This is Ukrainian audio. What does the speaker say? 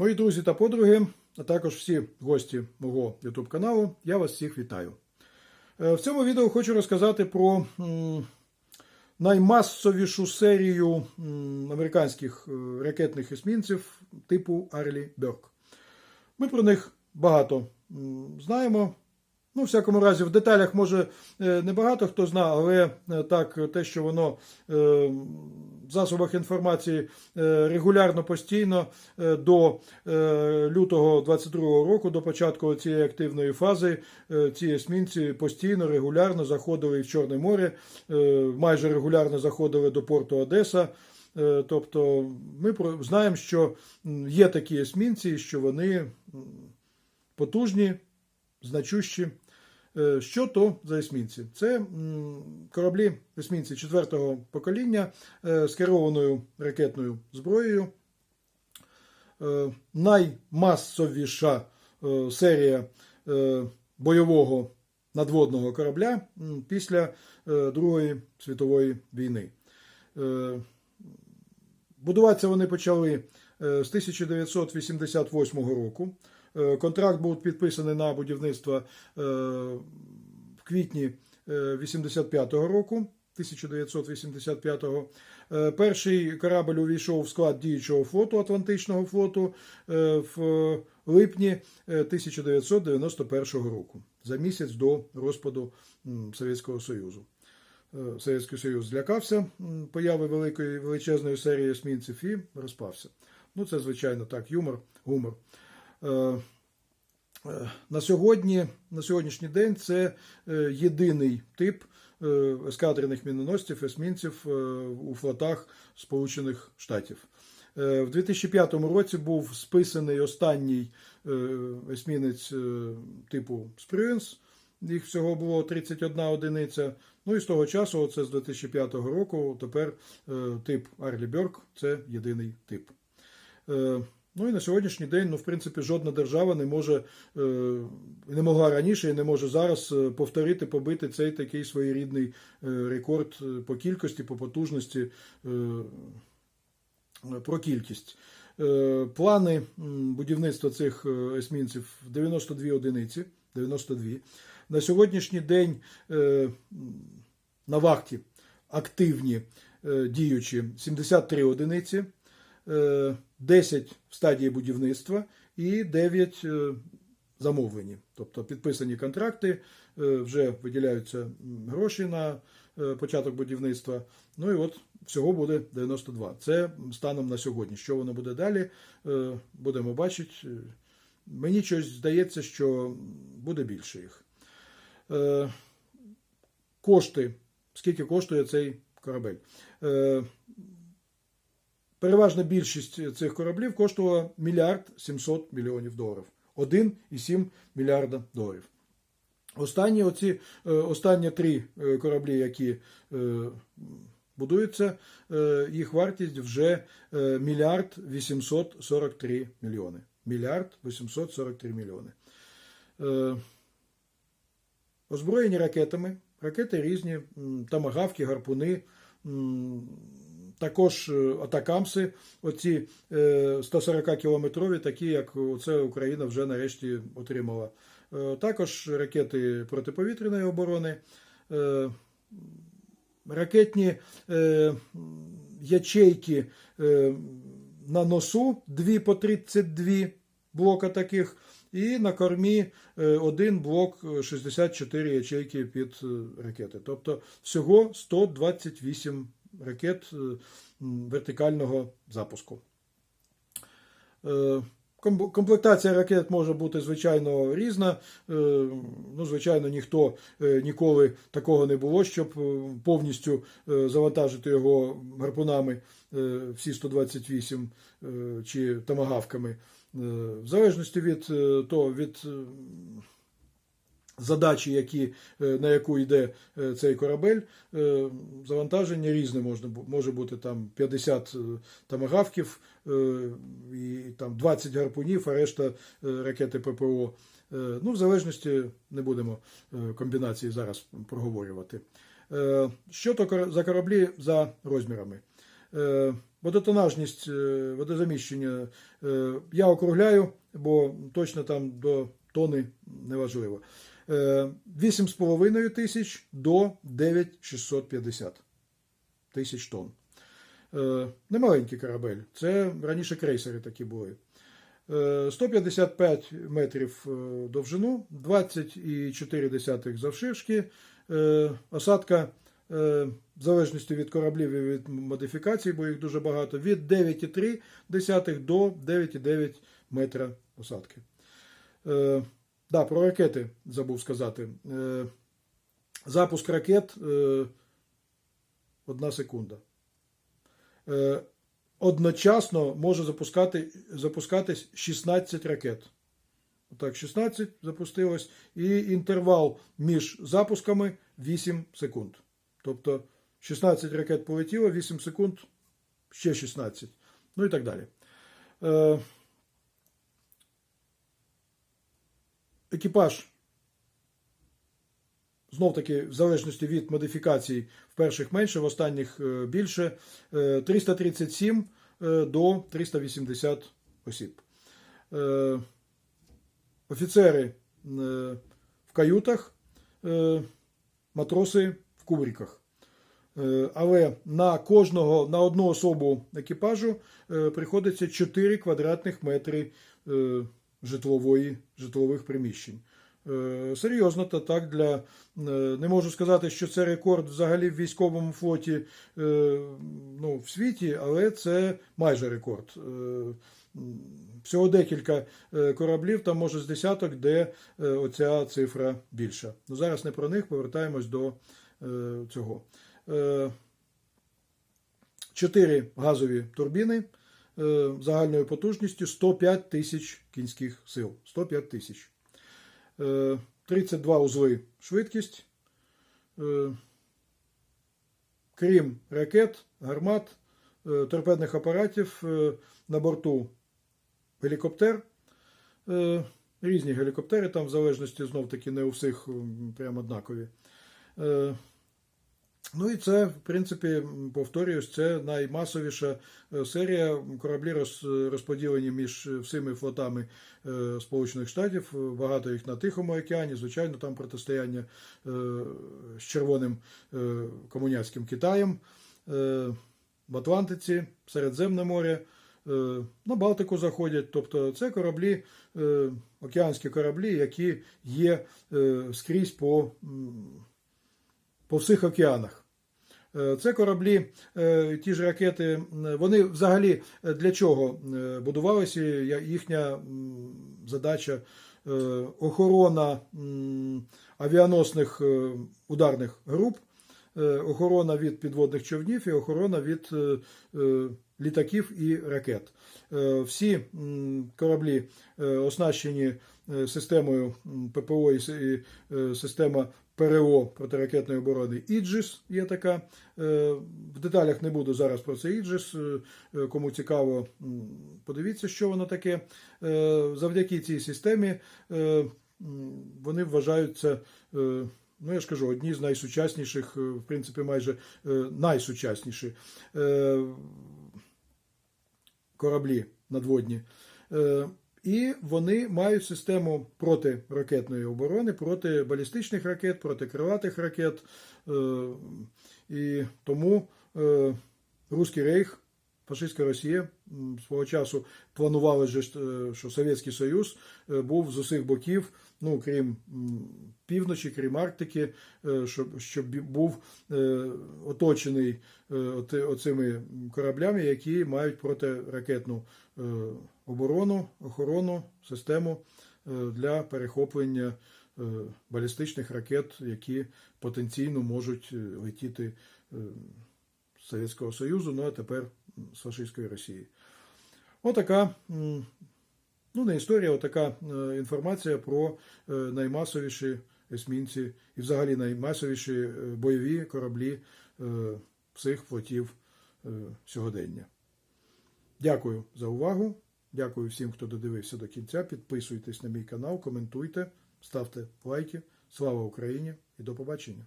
Мої друзі та подруги, а також всі гості мого YouTube каналу, я вас всіх вітаю. Е, В цьому відео хочу розказати про наймасовішу серію американських е, ракетних есмінців типу Арлі Бьорк. Ми про них багато знаємо. Ну, в всякому разі, в деталях, може, е, не багато хто знає, але так, те, що воно засобах інформації е, регулярно, постійно е, до е, лютого 22-го року, до початку цієї активної фази, ці есмінці постійно, регулярно заходили в Чорне море, майже регулярно заходили до порту Одеса. Тобто ми знаємо, що є такі есмінці, що вони потужні, значущі. Е, Що то за есмінці? Це кораблі есмінці четвертого покоління е, з керованою ракетною зброєю. Е, Наймасовіша серія бойового надводного корабля після Другої світової війни. Будуватися вони почали з 1988 року. Е, Контракт був підписаний на будівництво е, в квітні 85-го року. 1985-го. Е, Перший корабль увійшов в склад діючого флоту Атлантичного флоту е, в липні е, 1991 року, за місяць до розпаду Совєтського Союзу. Е, Совєтський Союз злякався появи великої величезної серії есмінців і розпався. Ну, це, звичайно, так, юмор, гумор. Е, е, На сьогодні, на сьогоднішній день це е, єдиний тип ескадрених міноносців, есмінців у флотах Сполучених Штатів. В 2005 році був списаний останній есмінець типу Спрюенс. Їх всього було 31 одиниця. Ну і з того часу, це з 2005 року, тепер тип Арлі Бьорк це єдиний тип. Ну і на сьогоднішній день, ну, в принципі, жодна держава не може, е, не могла раніше і не може зараз е, повторити, побити цей такий своєрідний е, рекорд по кількості, по потужності, про кількість. Плани будівництва цих есмінців 92 одиниці. 92. На сьогоднішній день на вахті активні діючі 73 одиниці. Е, 10 в стадії будівництва і 9 е, замовлені. Тобто підписані контракти, е, вже виділяються гроші на е, початок будівництва. Ну і от всього буде 92. Це станом на сьогодні. Що воно буде далі, е, будемо бачити. Е, Мені щось здається, що буде більше їх. Е, Кошти. Скільки коштує цей корабель? Е, Переважна більшість цих кораблів коштувала мільярд 700 мільйонів доларів. 1,7 мільярда доларів. Останні, оці, е, останні три е, кораблі, які е, будуються, е, їх вартість вже е, мільярд 843 мільйони. Мільярд 843 мільйони. Е, Озброєні ракетами. Ракети різні, тамагавки, гарпуни, також е, атакамси, оці 140-кілометрові, такі, як це Україна вже нарешті отримала. Е, Також ракети протиповітряної оборони, е, ракетні е, ячейки е, на носу, 2 по 32 блока таких, і на кормі е, один блок е, 64 ячейки під е, ракети. Тобто всього 128 ракет е, вертикального запуску. Е, Комплектація ракет може бути звичайно різна. Е, Ну, звичайно, ніхто ніколи такого не було, щоб повністю завантажити його гарпунами всі 128 е, чи тамагавками. Е, В залежності від того, від задачі, які, е, на яку йде е, цей корабель, е, завантаження різне можна, може бути там 50 е, тамагавків і там 20 гарпунів, а решта ракети ППО. Ну, в залежності не будемо комбінації зараз проговорювати. Що то за кораблі за розмірами? Водотонажність водозаміщення я округляю, бо точно там до тони неважливо. Е, 8,5 тисяч до 9,650 тисяч тонн. Е, Немаленький корабель. Це раніше крейсери такі були. Е, 155 метрів е, довжину, 20,4 завширшки. Е, Осадка, е, в залежності від кораблів і від модифікацій, бо їх дуже багато, від 9,3 до 9,9 метра осадки. Да, про ракети забув сказати. Е, Запуск ракет е, одна секунда. Е, Одночасно може запускати, запускатись 16 ракет. Отак, 16 запустилось, і інтервал між запусками 8 секунд. Тобто 16 ракет полетіло, 8 секунд, ще 16. Ну і так далі. Екіпаж, знов таки, в залежності від модифікацій, в перших менше, в останніх е, більше, е, 337 е, до 380 осіб. Е, Офіцери е, в каютах, е, матроси в кубриках. Е, Але на кожного, на одну особу екіпажу е, приходиться 4 квадратних метри е, житлової, житлових приміщень. Е, Серйозно, та так для е, не можу сказати, що це рекорд взагалі в військовому флоті е, ну, в світі, але це майже рекорд. Всього декілька кораблів, там може з десяток, де оця цифра більша. Ну зараз не про них, повертаємось до цього. Чотири газові турбіни загальною потужністю 105 тисяч кінських сил. 105 тисяч. Е, 32 узли швидкість. Е, Крім ракет, гармат, е, торпедних апаратів е, на борту гелікоптер. Е, Різні гелікоптери, там в залежності знов таки не у всіх прям однакові. Е, Ну і це, в принципі, повторююсь, це наймасовіша е, серія. Кораблі розподілені між всіми флотами е, Сполучених Штатів. Багато їх на Тихому океані. Звичайно, там протистояння е, з червоним е, комуняцьким Китаєм, е, в Атлантиці, Середземне море. е, На Балтику заходять, тобто це кораблі, е, океанські кораблі, які є е, скрізь по по всіх океанах. Е, Це кораблі, е, ті ж ракети, вони взагалі е, для чого будувалися? Їхня задача охорона авіаносних ударних груп, охорона від підводних човнів і охорона від літаків і ракет. Всі кораблі оснащені системою ППО і е, система ПРО протиракетної оборони Іджис є така. Е, В деталях не буду зараз про це Іджис. Е, е, Кому цікаво, подивіться, що воно таке. Е, Завдяки цій системі е, вони вважаються. е, Ну, я ж кажу, одні з найсучасніших, е, в принципі, майже е, найсучасніші е, кораблі надводні. І вони мають систему протиракетної оборони, проти балістичних ракет, проти крилатих ракет. Е, І тому е, Руський Рейх, фашистська Росія свого часу планували, е, що Совєтський Союз е, був з усіх боків, ну крім півночі, крім Арктики, е, щоб, щоб був оточений оцими кораблями, які мають протиракетну оборону, охорону, систему для перехоплення балістичних ракет, які потенційно можуть летіти з Совєтського Союзу, ну а тепер з фашистської Росії. Отака, ну не історія, отака е, інформація про е, наймасовіші есмінці і взагалі наймасовіші е, бойові кораблі всіх флотів сьогодення. Дякую за увагу. Дякую всім, хто додивився до кінця. Підписуйтесь на мій канал, коментуйте, ставте лайки. Слава Україні і до побачення!